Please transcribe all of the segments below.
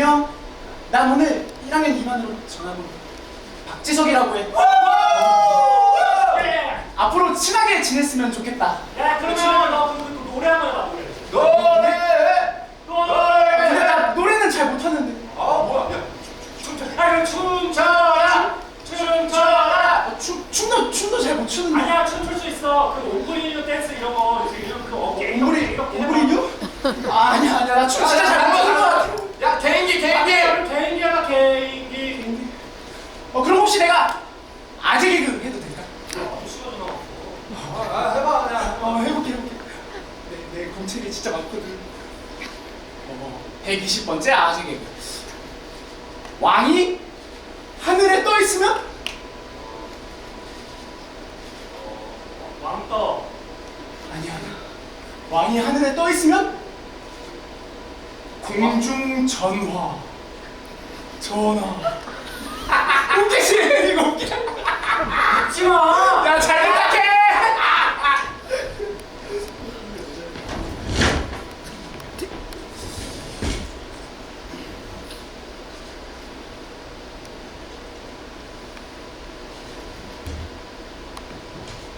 안녕. 나 오늘 1학년 2반으로 전학으로 박지석이라고 해. 앞으로 친하게 지냈으면 좋겠다. 야 그러면 너 그- 노래 한번 해봐 노래. 노래 노래. 근데 나 노래는 잘 못하는데. 아 뭐야 야 춤춰 아 춤춰라 춤춰라. 어, 춤, 춤도 춤도 잘 못 추는데. 아니야 춤출 수 있어. 그 옹골이뇨 댄스 이런 거 이런 그 어깨 옹골이 옹골이뇨? 아, 아니야 아니야 나 춤 진짜 아, 잘못 추는 거 개인기 아, 개인기 개인기 하나 개인기. 어 그럼 혹시 내가 아재 개그 해도 될까? 남았어. 아 해봐 그냥 어 해볼게 해볼게. 내, 내 공책이 진짜 많거든. 어 120번째 아재 개그. 왕이 하늘에 떠 있으면 왕떠. 아니야 아니야. 왕이 하늘에 떠 있으면 공중 전화. 전화. 웃기지 이거 웃기. 웃지 마. 야잘 부탁해.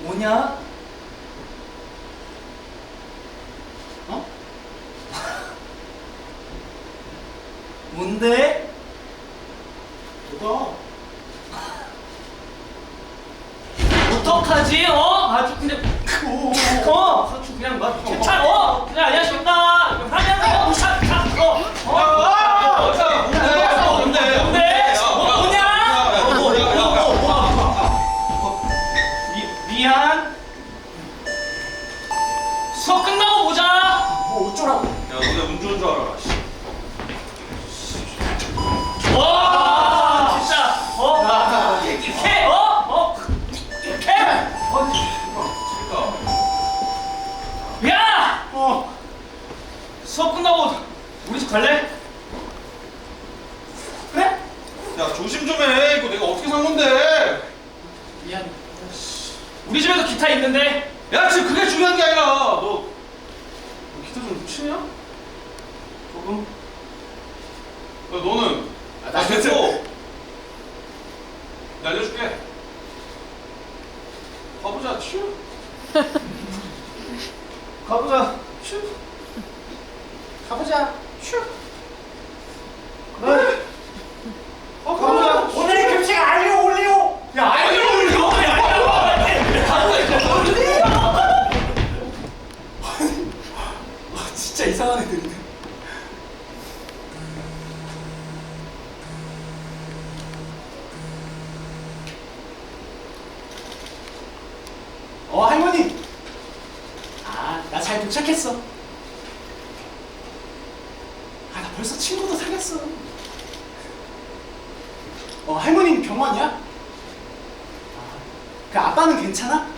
뭐냐? 어? 뭔데? 뭐가? 어떡하지? 어? 아주 그냥 오. 어 아주 그냥 막 괜찮아 어 그냥 안녕하십니까 하면서 어 차, 차, 어 어? 어? 뭔데? 뭔데? 뭐, 뭐냐? 뭐, 뭐, 뭐, 뭐. 미, 미안 수업 끝나고 보자 뭐 어쩌라고? 야 너네 운 좋은 줄 알아라 갈래? 그래? 야 조심 좀 해 이거 내가 어떻게 산 건데 미안해. 우리 집에도 기타 있는데 야 지금 그게 중요한 게 아니라 너, 너 기타 좀 치냐? 야 조금 너는 아, 나나 됐고 내가 알려줄게 가보자 츄 가보자. 슈. 가보자. 슈. 그래. 어 가보자. 오늘의 급식 알리오 올리오. 야 아이고 올려. 아 진짜 이상한 애들인데. 어 할머니. 아 나 잘 도착했어. 아 나 벌써 친구도 사귀었어. 어 할머니 병원이야? 아, 그 아빠는 괜찮아?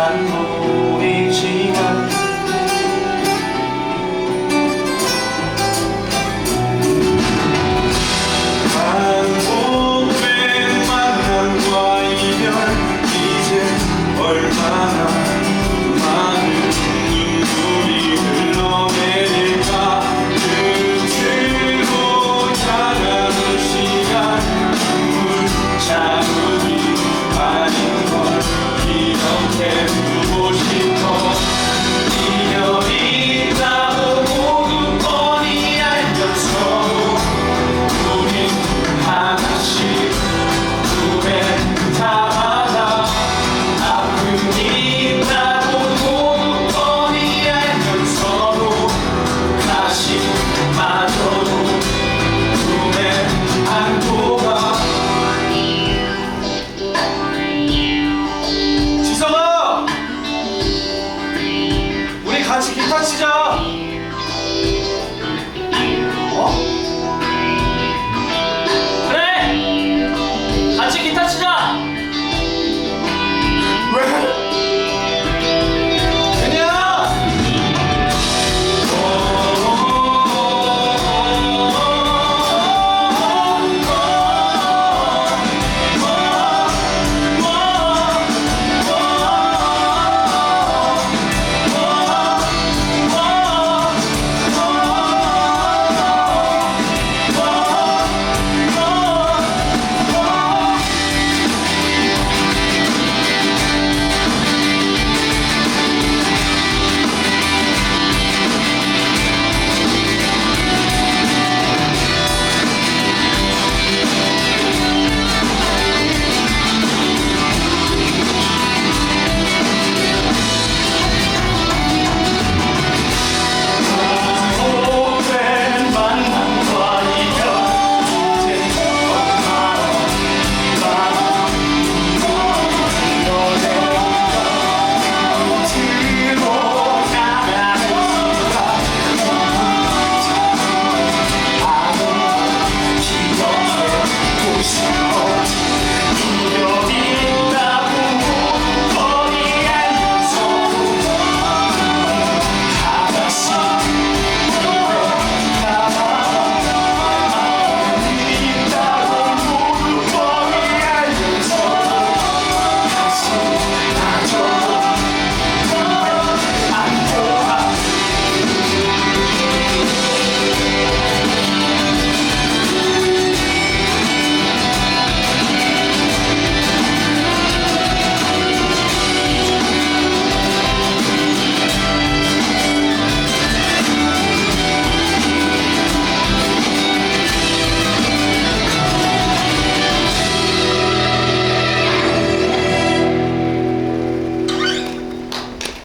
I'm not more.